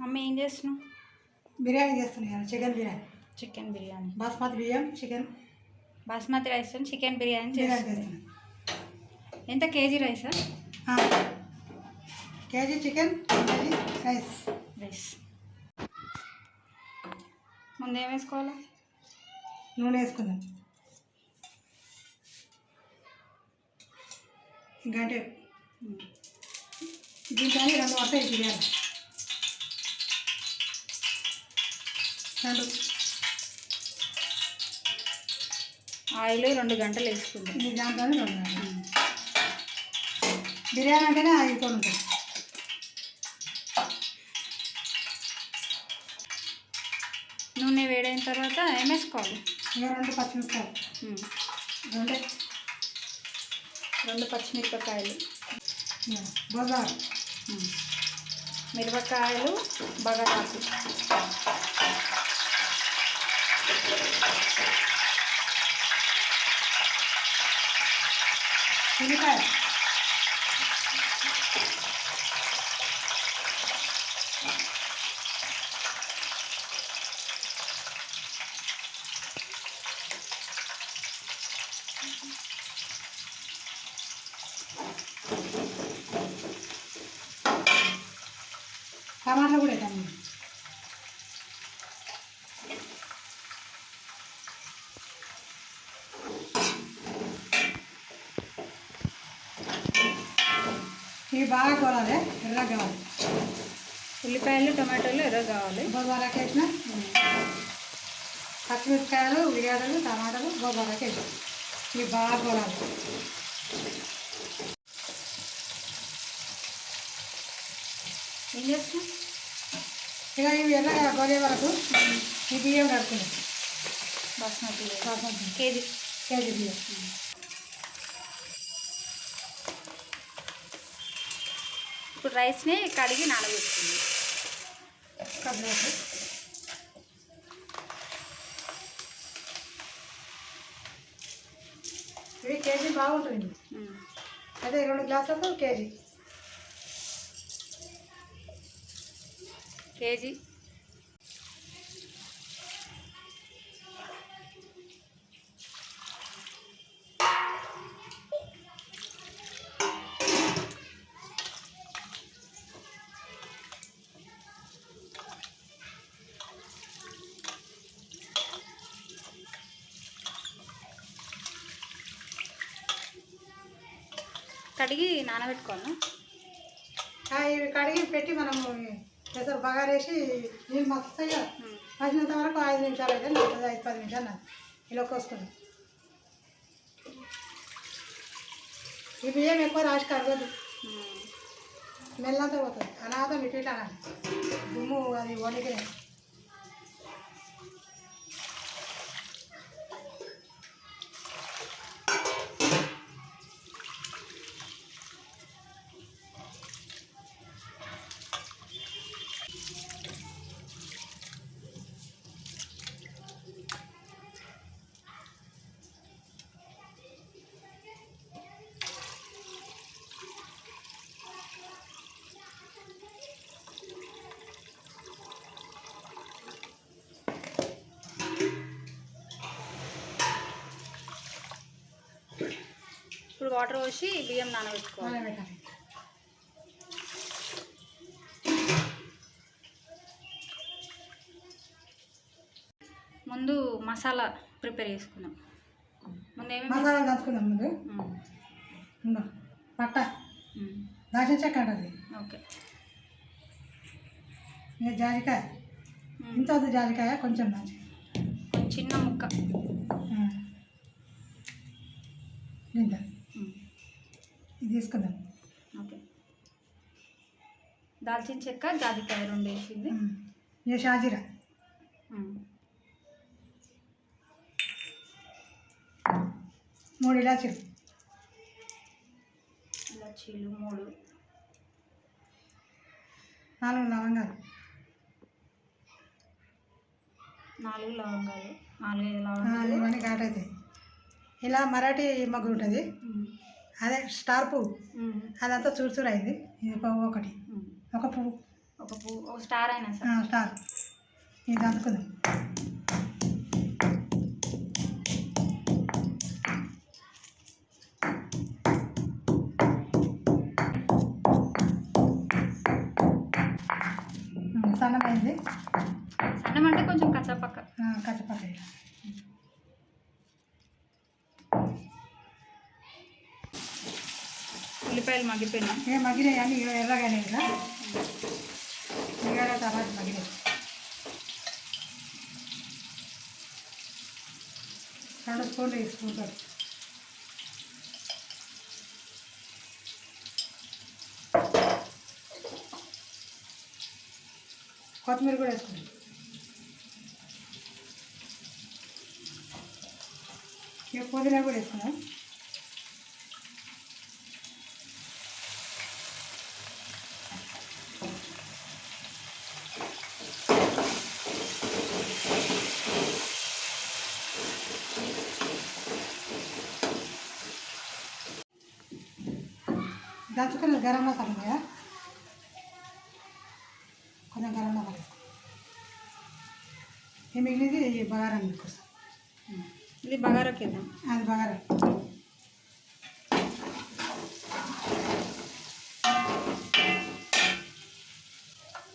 Mummy ఏం చేస్తున్నావు? బిర్యానీ చేస్తున్నాను చికెన్ బిర్యానీ. చికెన్ బిర్యానీ. బాస్మతి బియ్యం chicken. Basmati rice chicken biryani చేస్తున్నాను. ఎంత కేజీ రైసా. KG chicken KG rice. Rice. ముందు ఏం వేసుకోవాలా? నూనె వేసుకుందాం. ఇంకా అంటే దీంట్లో రెండు వస్తాయి బిర్యానీ. రెండు ఆయిల్ రెండు గంటలు వేసుకుందాం ఇది దాంట్లోనే రెండు గంటలు. బిర్యానీ అంటేనే ఆయిల్తో ఉంటుంది. నూనె వేడైన తర్వాత ఏం వేసుకోవాలి ఇక రెండు పచ్చిమిరపకాయలు. రెండే. రెండు పచ్చిమిరపకాయలు. ఉమ్. మిరపకాయలు బగారాకు. ఉల్లిపాయ టమాటా కూడా వేద్దాం బాగా కోరాలి ఎర్రగా కావాలి. ఉల్లిపాయలు టమాటోలు ఎర్ర కావాలి. బొబారాకి వేసిన పచ్చిమిరపకాయలు ఉల్లిగడ్డలు టమాటాలు బొబారాకి వేసిన ఇవి బాగా కోరాలి. ఏం చేస్తున్నావు? ఇక ఇవి ఎర్రగా గోలే వరకు ఈ బియ్యం కడుతున్నాయి బాస్మతి. బాస్మతి. కేజీ. కేజీ బియ్యం. ఇప్పుడు రైస్ని కడిగి నానబెట్టుకుంది. కబులకు ఇవి కేజీ బాగుంటుంది. అదే రెండు గ్లాసులకు కేజీ. కేజీ. కడిగి నానబెట్టుకోవాలా? ఇవి కడిగి పెట్టి మనము పెసరు బగారేసి నీళ్ళు మస్తాయి కదా. మసినంత వరకు ఐదు నిమిషాలు అయితే నడుతుంది ఐదు పది నిమిషాలు నాకు ఇలా కోసుకున్నాం ఈ బియ్యం ఎక్కువ రాసి కడగదు మెల్లంతా పోతుంది. అనాథ ఇటు ఇటు దుమ్ము అది వణికి ఇప్పుడు వాటర్ పోసి బియ్యం నానబెట్టుకోవాలి. ముందు మసాలా ప్రిపేర్ చేసుకుందాం. ముందు ఏమేమి మసాలా దంచుకుందాం ముందు. పట్ట. దాచిన చెక్క అంటది. ఓకే. జాజికాయ. ఇంత జాజికాయ కొంచెం చిన్న ముక్క. ఇంత తీసుకుందాం. ఓకే. దాల్చిన చెక్క జాజికాయ రెండు వేసింది. ఇక షాజీరా. మూడు ఇలాచీలు. ఇలాచీలు మూడు. నాలుగు లవంగాలు. నాలుగు లవంగాలు. నాలుగైదు లవంగాలు. ఇవన్నీ ఘాట్ అవుతాయి ఇలా మరాఠీ మగ్గు ఉంటుంది. అదే స్టార్ పువ్వు. అదంతా చూరుచూరు అయింది. ఇది పువ్వు ఒకటి. ఒక పువ్వు. ఒక పూ ఒక స్టార్ అయినా సార్. స్టార్. ఇది అందుకుందాం సన్నమైంది సన్నం అంటే కొంచెం కచ్చపక్క ఇలా. ఉల్లిపాయలు మగ్గిపోయినా? ఏ మగ్గినాయి అని ఎర్రగానే కదా ఎర్రగా తర్వాత మగినాయి రెండు స్పూన్లు తీసుకుంటారు. కొత్తిమీర కూడా వేసుకుంటాం ఇక పుదీనా కూడా వేసుకున్నాం దంచుకున్న గరం మసాలా ఉన్నాయా? కొంచెం గరం మసాలా. ఈ మిగిలింది ఈ బగారా కోసం ఇది బగారాకి వేద్దాం అది బగారా.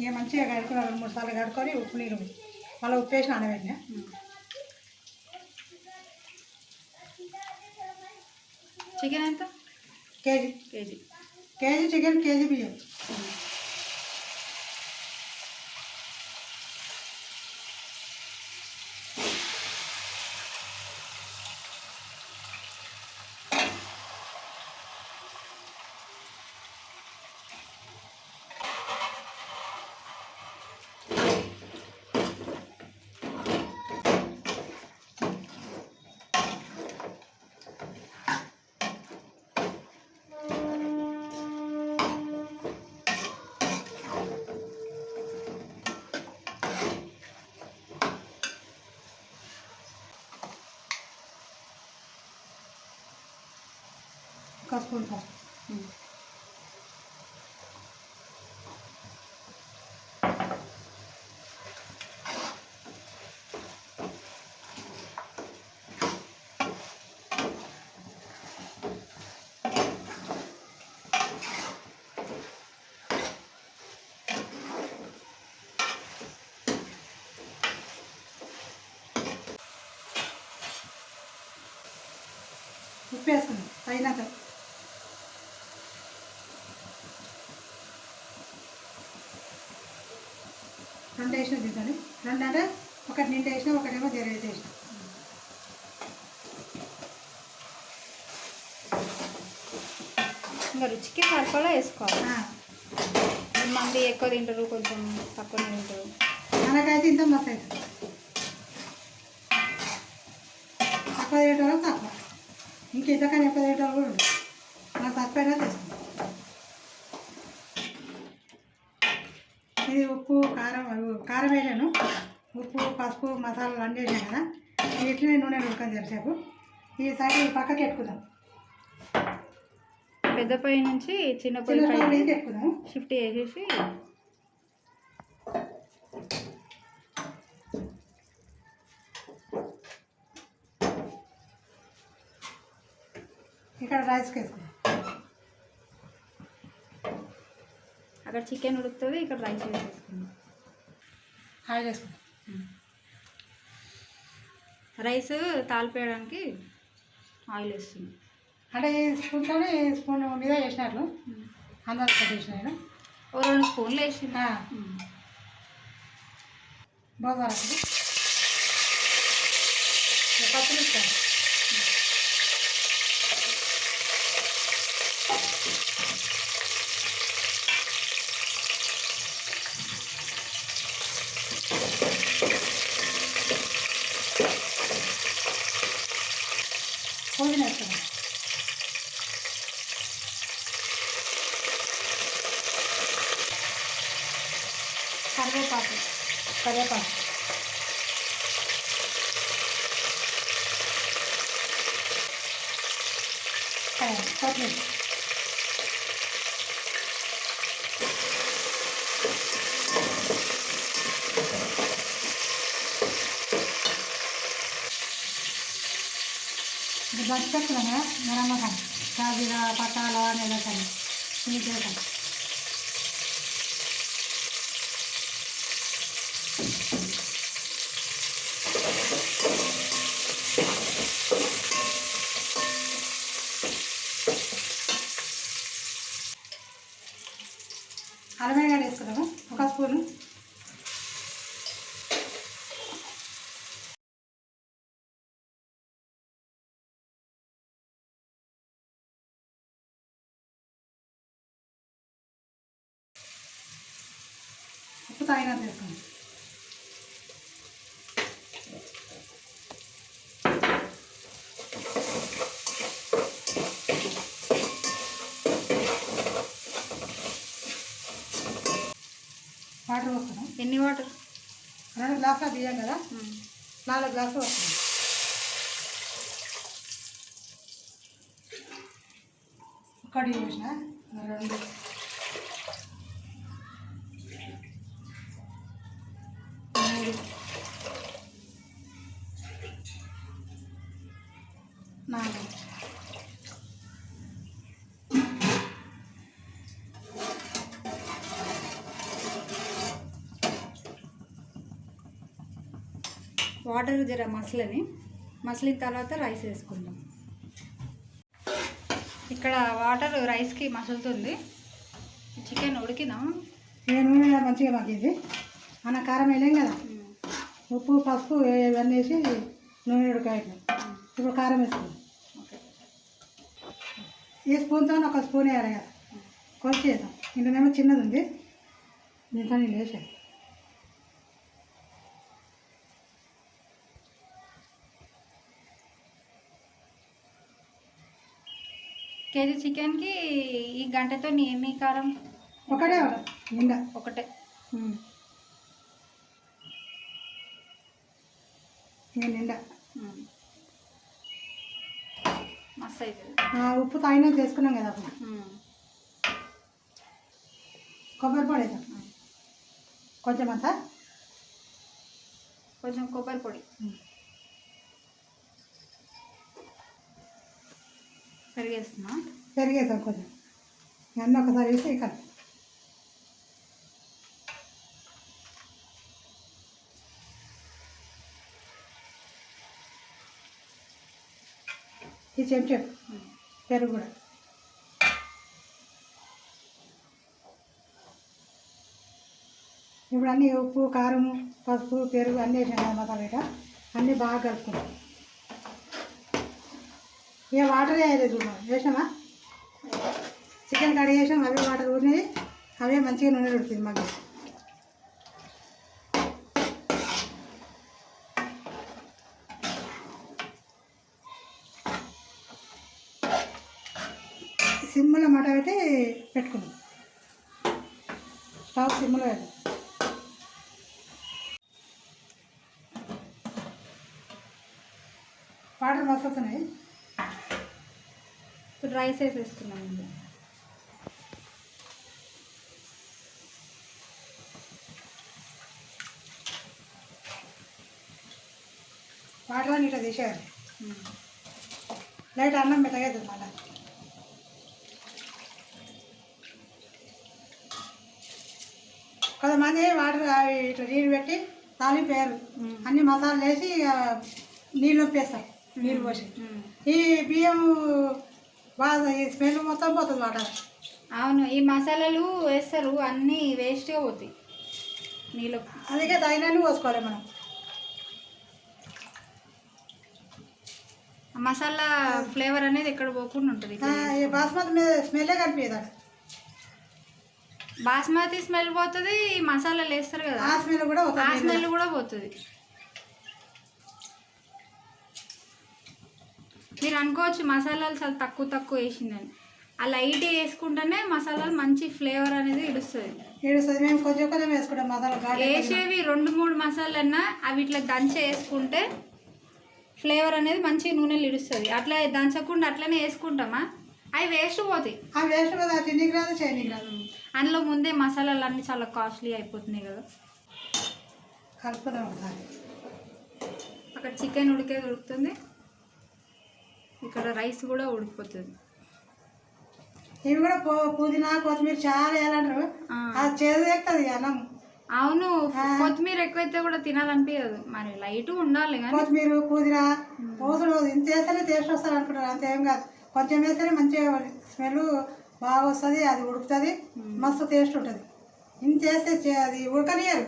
ఇక మంచిగా కడుక్కున్న రెండు మూడు సార్లు కడుక్కొని ఉప్పు నీళ్ళు మళ్ళీ ఉప్పు వేసి నానబెట్టినా? చికెన్ ఎంత? KG. KG. KG chicken KG బియ్యం ఒక స్పూన్ పసుపు ఉప్పు వేసుకున్నాం తగినంత రెండు వేసిన తింటాను రెండు అంటే ఒకటి నిండు వేసిన ఒకటేమో జర అయితే వేసిన. ఇంకా రుచికి సరిపడా వేసుకోవాలి. మంది ఎక్కువ తింటారు కొంచెం తక్కువ తింటారు. మనకైతే ఇంత మస్తు అవుతుంది తక్కువ వాళ్ళకి తక్కువ. ఇంకా ఇంతకన్నా ఎక్కువ వాళ్ళు కూడా ఉండదు. మనకు తక్కువైనా తెస్తాం ఇది ఉప్పు కారం కారం వేసాను ఉప్పు పసుపు మసాలాలు అన్నీ వేసాను కదా. ఇది ఇట్లనే నూనె ఉడకని తెరిసేపు ఈ సైడ్ ఈ పక్కకి ఎట్టుకుందాం పెద్ద పొయ్యి నుంచి చిన్న ఎక్కుదాం షిఫ్ట్ చేసేసి ఇక్కడ రైస్కి వేసుకుందాం. అక్కడ చికెన్ ఉడుకుతుంది ఇక్కడ రైస్ వేసేసుకుందాం ఆయిల్ వేసుకుందాం రైస్ తాలిపేయడానికి ఆయిల్ వేస్తుంది అంటే ఈ స్పూన్తోనే ఈ స్పూన్ మీద వేసినట్లు. అందరూ వేసిన ఓ రెండు స్పూన్లు వేసింది. బాగుంది పప్పులు Dibatik ke sana ya, merah makan. Saya bila patah lawan yang datang. Ini dia. తాగినంత వేసుకోండి వాటర్ పోస్తున్నాం ఎన్ని వాటర్? రెండు గ్లాసులు బియ్యం కదా? నాలుగు గ్లాసులు వస్తుంది ఒకటి చూసిన రెండు మూడు నాలుగు వాటర్ జర మసలని మసలిన తర్వాత రైస్ వేసుకుందాం. ఇక్కడ వాటర్ రైస్కి మసులుతుంది. చికెన్ ఉడికినా ఏ నూనె మంచిగా మగ్గింది. మన కారం వేయలేం కదా. ఉప్పు పసుపు ఇవన్నీ వేసి నూనె ఉడకబెట్టినాం. ఇప్పుడు కారం ఓకే. ఈ స్పూన్తో ఒక స్పూన్ వేయాలి కదా. కొలిచి వేసాం ఇందులోనేమో చిన్నది ఉంది. దీంట్లో నేను వేసాను కేజీ చికెన్కి ఈ గంటతో ఎన్ని కారం? ఒకటే ఒకటి నిండా. ఒకటే. నిండా. మస్తు అవుతుంది ఉప్పు తాగినది వేసుకున్నాం కదా. కొబ్బరి పొడి కొంచెం అంతా? కొంచెం కొబ్బరి పొడి. పెరిగేస్తున్నా పెరిగేసాం కొంచెం. అన్నీ ఒకసారి వేసి ఇక ఈ చెంచా పెరుగు కూడా. ఇప్పుడు అన్నీ ఉప్పు కారము పసుపు పెరుగు అన్నీ వేసాం మసాలా ఇక అన్నీ బాగా కలుపుకుంటాం ఇక వాటర్ వేయలేదు చూడ వేసామా చికెన్ కర్రీ వేసాం అవే వాటర్ ఊరినాయి అవే మంచిగా నూనె ఉడుతుంది మాకు సిమ్లో మాట పెట్టి పెట్టుకున్నాం. స్టవ్ సిమ్లో పెట్టాం వాటర్ మస్తు వస్తున్నాయి రైస్ వేసేస్తున్నాం ఇందులో వాటర్ అని ఇట్లా తీసేయాలి. లైట్ అన్నం మెత్తగా అవుతుంది మళ్ళీ కొంతమంది వాటర్ ఇట్లా నీళ్ళు పెట్టి తాలింపేరు ఉమ్. అన్ని మసాలాలు వేసి నీళ్ళు నొప్పేస్తారు నీళ్ళు పోసి. ఈ బియ్యం బాగా స్మెల్ మొత్తం పోతుంది వాటర్ అవును ఈ మసాలాలు వేస్తారు అన్నీ వేస్ట్గా పోతాయి. నీళ్ళు. అందుకే తగినన్ని పోసుకోవాలి మనం. మసాలా ఫ్లేవర్ అనేది ఎక్కడ పోకుండా ఉంటుంది బాస్మతి మీద స్మెల్లే కనిపించదు బాస్మతి స్మెల్ పోతుంది ఈ మసాలాలు వేస్తారు కదా. ఆ స్మెల్ కూడా ఆ స్మెల్ కూడా పోతుంది. మీరు అనుకోవచ్చు మసాలాలు చాలా తక్కువ తక్కువ వేసిందని. ఆ లైట్ వేసుకుంటేనే మసాలాలు మంచి ఫ్లేవర్ అనేది ఇడుస్తుంది మేము కొంచెం కొంచెం వేసుకుంటాం మసాలా వేసేవి రెండు మూడు మసాలన్నా అవి ఇట్లా దంచి వేసుకుంటే ఫ్లేవర్ అనేది మంచి నూనెలు ఇడుస్తుంది అట్లా దంచకుండా అట్లనే వేసుకుంటామా? అవి వేస్ట్ పోతాయి. ఆ వేస్ట్ కదా తిండికి రాదు చేయనికి రాదు అందులో ముందే మసాలాలు అన్నీ చాలా కాస్ట్లీ అయిపోతున్నాయి కదా. కలుపుదాం ఒకసారి. అక్కడ చికెన్ ఉడికేది ఉడుకుతుంది ఇక్కడ రైస్ కూడా ఉడికిపోతుంది. ఇవి కూడా పో- పుదీనా కొత్తిమీర చాలా వేయాలంటారు. అది చేదు ఎక్కుతుంది అన్నం. అవును కొత్తిమీర ఎక్కువైతే కూడా తినాలనిపించదు మరి లైట్ ఉండాలి కానీ. కొత్తిమీర పుదీనా పోసుడు ఇంత వేస్తేనే టేస్ట్ వస్తుంది అనుకుంటారు. అంతేం కాదు. కొంచెం వేస్తేనే మంచిగా స్మెల్ బాగా వస్తుంది అది ఉడుకుతుంది మస్తు టేస్ట్ ఉంటుంది. ఇంత వేస్తే అది ఉడకనియరు.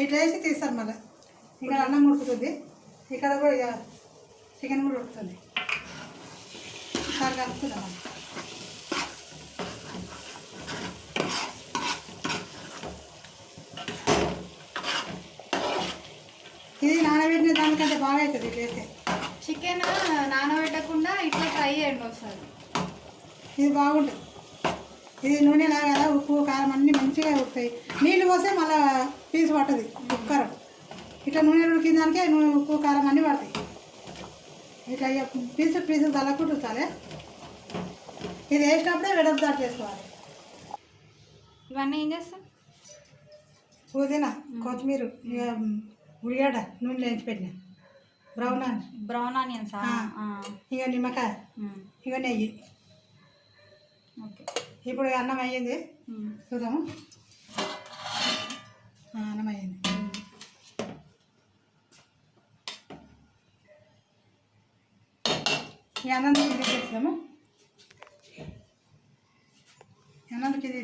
ఇట్లా వేసి తీస్తారు మళ్ళీ. ఇక్కడ అన్నం ఉడుకుతుంది. ఇక్కడ కూడా చికెన్ కూడా ఉడుకుతుంది ఒకసారి కలుపుకుందాం. ఇది నానబెట్టిన దానికంటే బాగా అవుతుంది ఇట్లా వేస్తే చికెన్ నానబెట్టకుండా ఇట్లా ట్రై చేయండి ఒకసారి. ఇది బాగుంటుంది. ఇది నూనె లాగా కదా ఉప్పు కారం అన్నీ మంచిగా ఉడుకుతాయి నీళ్ళు పోస్తే మళ్ళీ పీసు పట్టదు ఉప్పు కారం. ఇట్లా నూనె ఉడికిన దానికే నూనె ఉప్పు కారం అన్నీ పడతాయి. ఇట్లా ఇక పీసు పీసు తలకుండా ఉంచాలి ఇది వేసినప్పుడే వెడపు దాటి చేసుకోవాలి. ఇవన్నీ ఏం చేస్తాం? పుదీనా కొత్తిమీర ఇక ఉడిగాడ నూనె వేయించి పెట్టిన. Brown on brown onions. ఇక నిమ్మకాయ. ఇక నెయ్యి. ఓకే. ఇప్పుడు అన్నం అయ్యింది. చూద్దాము. అన్నం అయ్యింది. ఈ అన్నం కింద తీసేస్తాము? ఈ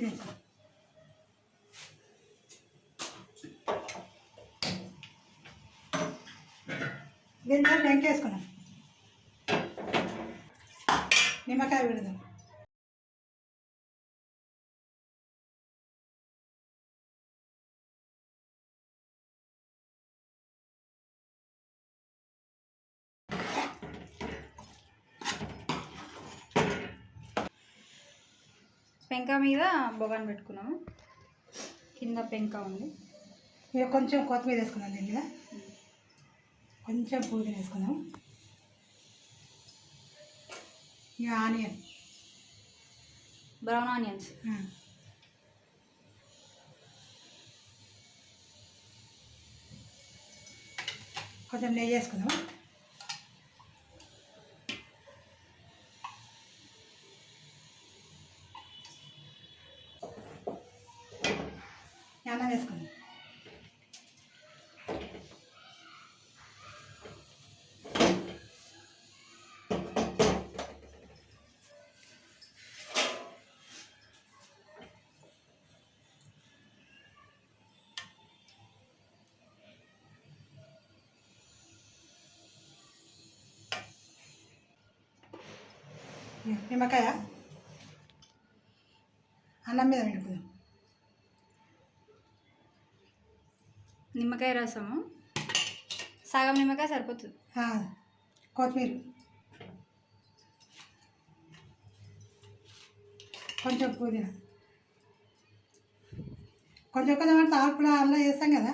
దీని మీద వెంకేసుకున్నాం నిమ్మకాయ విడదాం. పెంక మీద బొగాన్ పెట్టుకున్నాము. కింద పెంక ఉంది. ఇక కొంచెం కొత్తిమీర వేసుకుందాం దీని మీద కొంచెం పుదీనా వేసుకుందాం. ఇక ఆనియన్. Brown onions. కొంచెం నెయ్యి వేసుకుందాం. నిమ్మకాయ? అన్నం మీద పెట్టుకుందాం. నిమ్మకాయ రసము. సగం నిమ్మకాయ సరిపోతుంది. కొత్తిమీర. కొంచెం పుదీనా. కొంచెం కొంచెం అంటే తాల్పులా అల్లా చేస్తాం కదా.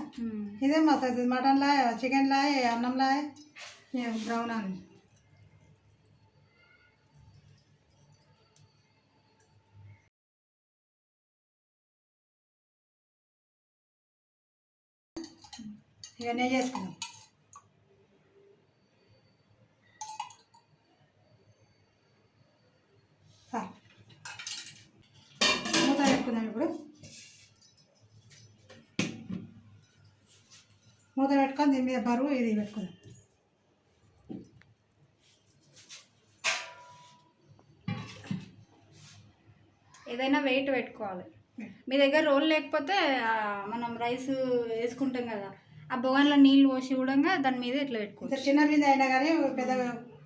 ఇదే మసాలా మటన్లా చికెన్లా అన్నంలా బ్రౌన్ అని వేసుకుందాం సరే. మూత పెట్టుకుందాం ఇప్పుడు. మూత పెట్టుకొని దీని మీద బరువు ఇది పెట్టుకుందాం. ఏదైనా వెయిట్ పెట్టుకోవాలి. మీ దగ్గర రోల్ లేకపోతే మనం రైస్ వేసుకుంటాం కదా. ఆ బొగాన్లో నీళ్ళు పోసి కూడా దాని మీద ఇట్లా పెట్టుకోవచ్చు. చిన్న బిందె అయినా కానీ పెద్ద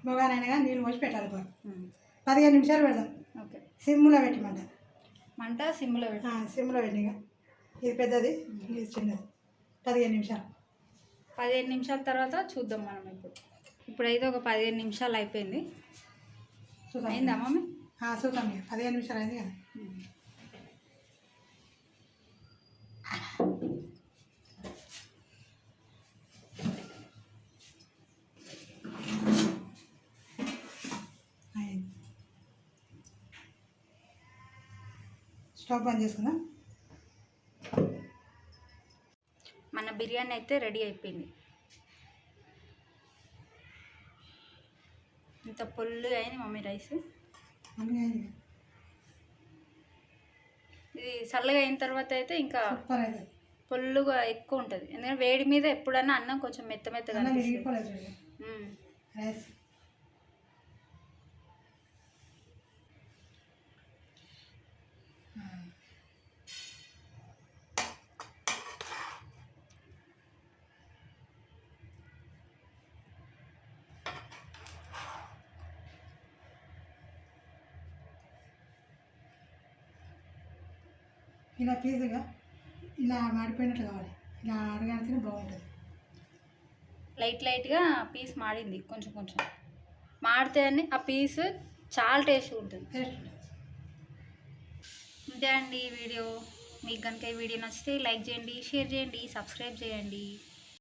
మొగానైనా కానీ నీళ్ళు పోసి పెట్టాలి ఉమ్. పదిహేను నిమిషాలు పెడదాం. ఓకే. సిమ్లో పెట్టమంట మంట. సిమ్లో పెట్టు. సిమ్లో పెట్టి ఇక. ఇది పెద్దది ఇది చిన్నది. పదిహేను నిమిషాలు. పదిహేను నిమిషాల తర్వాత చూద్దాం మనం ఇప్పుడు. ఇప్పుడైతే ఒక పదిహేను నిమిషాలు అయిపోయింది. చూద్దాం. అయిందా మమ్మీ? చూద్దాం ఇక. పదిహేను నిమిషాలు అయింది కదా అయింది స్టవ్ బంద్ చేసుకుందాం. మన బిర్యానీ అయితే రెడీ అయిపోయింది. ఇంత పొల్లుగా అయింది మమ్మీ రైస్. ఇది చల్లగా అయిన తర్వాత అయితే ఇంకా పొల్లుగా ఎక్కువ ఉంటుంది. ఎందుకంటే వేడి మీద ఎప్పుడన్నా అన్నం కొంచెం మెత్త మెత్తగా. రైస్. ఇలా పీజుగా ఇలా మాడిపోయినట్లు కావాలి. ఇలా అడగాడితేనే బాగుంటుంది. లైట్ లైట్గా పీస్ మాడింది కొంచెం కొంచెం. మాడితే అని ఆ పీస్ చాలా టేస్ట్ ఉంటుంది. అంతే అండి ఈ వీడియో. మీకు కనుక ఈ వీడియో నచ్చితే లైక్ చేయండి షేర్ చేయండి సబ్స్క్రైబ్ చేయండి.